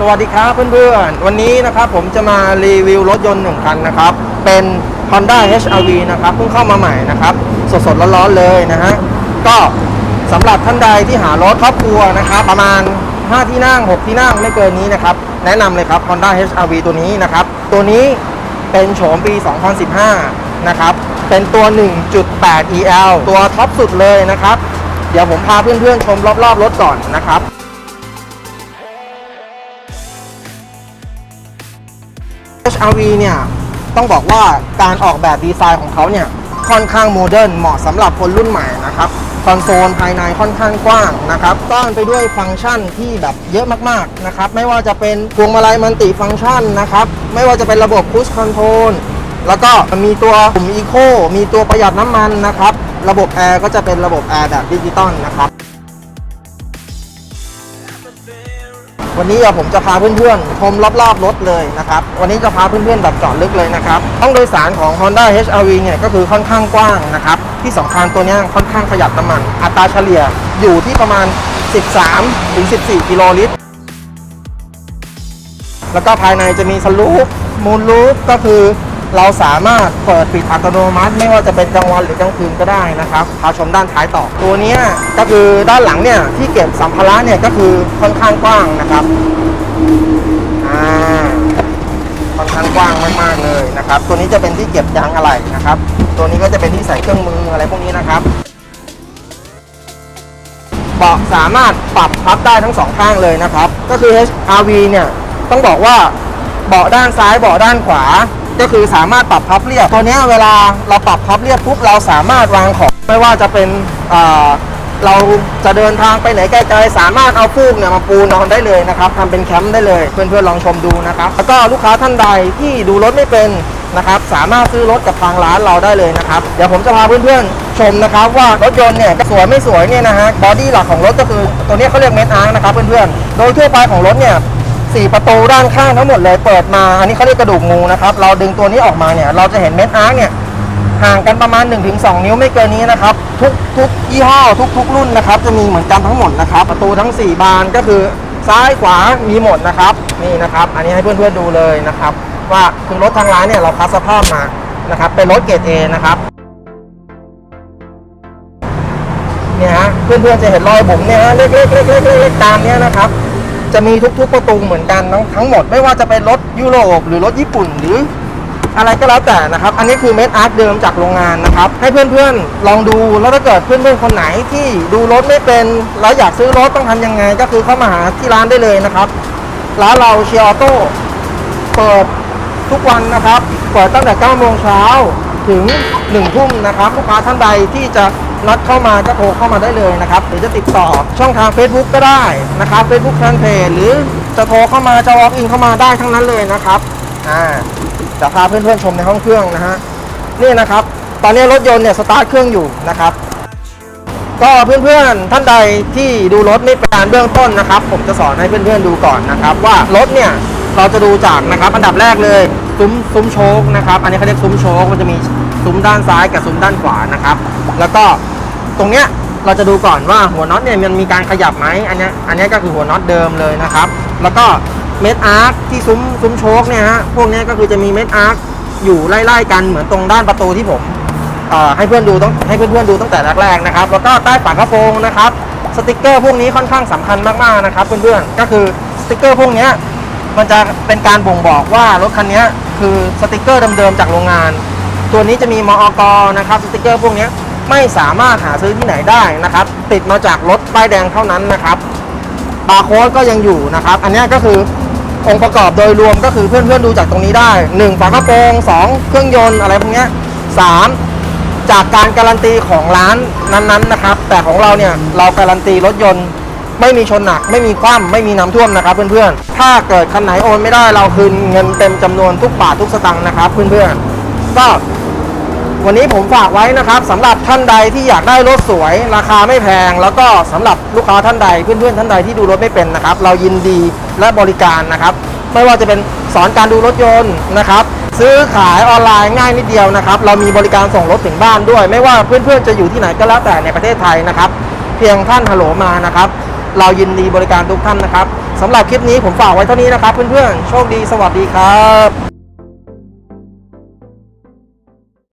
สวัสดีครับเพื่อนๆ วันนี้นะครับผมจะมารีวิวรถยนต์หนึ่งคันนะครับ เป็น Honda HR-V นะครับเพิ่งเข้ามาใหม่นะครับ สดๆร้อนๆเลยนะฮะ ก็สำหรับท่านใดที่หารถครอบครัวนะครับ ประมาณ 5 ที่นั่ง 6 ที่นั่งไม่เกินนี้นะครับ แนะนำเลยครับ Honda HR-V ตัวนี้นะครับ ตัวนี้เป็นโฉมปี 2015 นะครับ เป็นตัว 1.8 EL ตัวท็อปสุดเลยนะครับ เดี๋ยวผมพาเพื่อนๆชมรอบๆรถก่อนนะครับ HRV เนี่ยต้องบอกว่าการออกแบบดีไซน์ของเขาเนี่ยค่อนข้างโมเดิร์นเหมาะสำหรับคนรุ่นใหม่นะครับคอนโซลภายในค่อนข้างกว้างนะครับต้อนไปด้วยฟังก์ชันที่แบบเยอะมากๆนะครับไม่ว่าจะเป็นพวงมาลัยมัลติฟังก์ชันนะครับไม่ว่าจะเป็นระบบพุชคอนโทรลแล้วก็มีตัวปุ่ม Eco มีตัวประหยัดน้ำมันนะครับ ระบบแอร์ก็จะเป็นระบบแอร์แบบดิจิตอลนะครับ วันนี้เดี๋ยวผมจะพาเพื่อนๆชมรอบๆรถเลยนะครับ วันนี้จะพาเพื่อนๆแบบเจาะลึกเลยนะครับห้องโดยสารของ Honda HR-V เนี่ยก็คือค่อนข้างกว้างนะครับ ที่สำคัญตัวนี้ค่อนข้างประหยัดน้ำมัน อัตราเฉลี่ยอยู่ที่ประมาณ 13-14 กิโลลิตร แล้วก็ภายในจะมีสลูปมูลลูปก็คือ เราสามารถเปิดปิดอัตโนมัติ ไม่ว่าจะเป็นกลางวันหรือกลางคืนก็ได้นะครับพาชมด้านท้ายต่อ ตัวนี้ก็คือด้านหลังเนี่ยที่เก็บสัมภาระเนี่ยก็คือค่อนข้างกว้างนะครับอ่าค่อนข้างกว้างมากๆเลยนะครับ ตัวนี้จะเป็นที่เก็บยางอะไหล่นะครับ ตัวนี้ก็จะเป็นที่ใส่เครื่องมืออะไรพวกนี้นะครับเบาะสามารถปรับพับได้ทั้งสองข้างเลยนะครับ ก็คือ HRV เนี่ยต้องบอกว่าเบาะด้านซ้ายเบาะด้านขวา ก็คือสามารถปรับพับเรียบ ตัวนี้เวลาเราปรับพับเรียบปุ๊บเราสามารถวางของไม่ว่าจะเป็นเราจะเดินทางไปไหนไกลๆสามารถเอาฟูกเนี่ยมาปูนอนได้เลยนะครับทำเป็นแคมป์ได้เลยเพื่อนๆลองชมดูนะครับ แล้วก็ลูกค้าท่านใดที่ดูรถไม่เป็นนะครับสามารถซื้อรถกับทางร้านเราได้เลยนะครับ เดี๋ยวผมจะพาเพื่อนๆชมนะครับว่ารถยนต์เนี่ยสวยไม่สวยเนี่ยนะฮะบอดี้หลักของรถก็คือตัวนี้เขาเรียกเมทอาร์นะครับเพื่อนๆโดยทั่วไปของรถเนี่ย สี่ประตูด้านข้างทั้งหมดเลยเปิดมา อันนี้เขาเรียกกระดูกงูนะครับ เราดึงตัวนี้ออกมาเนี่ย เราจะเห็นเม็ดอาร์คเนี่ยห่างกันประมาณ 1-2 นิ้วไม่เกินนี้นะครับ ทุกทุกยี่ห้อทุกทุกรุ่นนะครับ จะมีเหมือนกันทั้งหมดนะครับ ประตูทั้ง 4 บานก็คือซ้ายขวามีหมดนะครับ นี่นะครับ อันนี้ให้เพื่อนๆดูเลยนะครับ ว่าคือรถทางร้านเนี่ยเราคัดสภาพมานะครับ เป็นรถเกรด A นะครับเนี่ยฮะเพื่อนๆจะเห็นรอยบุ๋มเนี่ยฮะเล็กๆเล็กๆเล็กๆตามเนี้ยนะครับ จะมีทุกๆประตูเหมือนกันทั้งทั้งหมดไม่ว่าจะเป็นรถยุโรปหรือรถญี่ปุ่นหรืออะไรก็แล้วแต่นะครับ อันนี้คือเม็ดอาร์ตเดิมจากโรงงานนะครับ ให้เพื่อนๆลองดูแล้วถ้าเกิดเพื่อนๆคนไหนที่ดูรถไม่เป็นแล้วอยากซื้อรถต้องทำยังไง ก็คือเข้ามาหาที่ร้านได้เลยนะครับ ร้านเราเชียร์ออโต้เปิดทุกวันนะครับ เปิดตั้งแต่9โมงเช้าถึง1ทุ่มนะครับ ลูกค้าท่านใดที่จะ นัดเข้ามาก็โทรเข้ามาได้เลยนะครับหรือจะติดต่อช่องทาง Facebook ก็ได้นะครับ Facebook Fanpage หรือจะโทรเข้ามาจะ walk in เข้ามาได้ทั้งนั้นเลยนะครับอ่าจะพาเพื่อนๆชมในห้องเครื่องนะฮะนี่นะครับ ตอนนี้รถยนต์เนี่ยสตาร์ทเครื่องอยู่นะครับ ก็เพื่อนๆท่านใดที่ดูรถไม่เป็นการเบื้องต้นนะครับ ผมจะสอนให้เพื่อนๆดูก่อนนะครับ ว่ารถเนี่ยเราจะดูจากนะครับ อันดับแรกเลยซุ้มซุ้มโชคนะครับ อันนี้เขาเรียกซุ้มโชคมันจะมี ซุ้มด้านซ้ายกับซุ้มด้านขวานะครับ แล้วก็ตรงเนี้ยเราจะดูก่อนว่าหัวน็อตเนี่ยมันมีการขยับไหมอันนี้อันนี้ก็คือหัวน็อตเดิมเลยนะครับ แล้วก็เม็ดอาร์คที่ซุ้มซุ้มโชคเนี่ยฮะพวกเนี้ยก็คือจะมีเม็ดอาร์คอยู่ไล่ๆกันเหมือนตรงด้านประตูที่ผมให้เพื่อนดูต้องให้เพื่อนๆดูตั้งแต่แรกๆนะครับ แล้วก็ใต้ฝากระโปรงนะครับสติกเกอร์พวกนี้ค่อนข้างสำคัญมากๆนะครับเพื่อนๆก็คือสติกเกอร์พวกเนี้ยมันจะเป็นการบ่งบอกว่ารถคันนี้คือสติกเกอร์เดิมๆจากโรงงาน ตัวนี้จะมีมอกนะครับสติกเกอร์พวกนี้ไม่สามารถหาซื้อที่ไหนได้นะครับ ติดมาจากรถป้ายแดงเท่านั้นนะครับบาร์โค้ดก็ยังอยู่นะครับ อันนี้ก็คือองค์ประกอบโดยรวมก็คือเพื่อนๆดูจากตรงนี้ได้หนึ่งฝากระโปรงสองเครื่องยนต์อะไรพวกนี้ยสามจากการการันตีของร้านนั้นๆนะครับ แต่ของเราเนี่ยเราการันตีรถยนต์ไม่มีชนหนัก ไม่มีคว่ำไม่มีน้ำท่วมนะครับเพื่อนๆ ถ้าเกิดคันไหนโอนไม่ได้เราคืนเงินเต็มจำนวนทุกบาททุกสตางค์นะครับเพื่อนๆ ก็ วันนี้ผมฝากไว้นะครับสำหรับท่านใดที่อยากได้รถสวย ราคาไม่แพง แล้วก็สำหรับลูกค้าท่านใดเพื่อนๆท่านใดที่ดูรถไม่เป็นนะครับ เรายินดีและบริการนะครับ ไม่ว่าจะเป็นสอนการดูรถยนต์นะครับ ซื้อขายออนไลน์ง่ายนิดเดียวนะครับ เรามีบริการส่งรถถึงบ้านด้วย ไม่ว่าเพื่อนๆจะอยู่ที่ไหนก็แล้วแต่ในประเทศไทยนะครับ เพียงท่านฮัลโหลมานะครับ เรายินดีบริการทุกท่านนะครับสำหรับคลิปนี้ผมฝากไว้เท่านี้นะครับ เพื่อนๆโชคดีสวัสดีครับ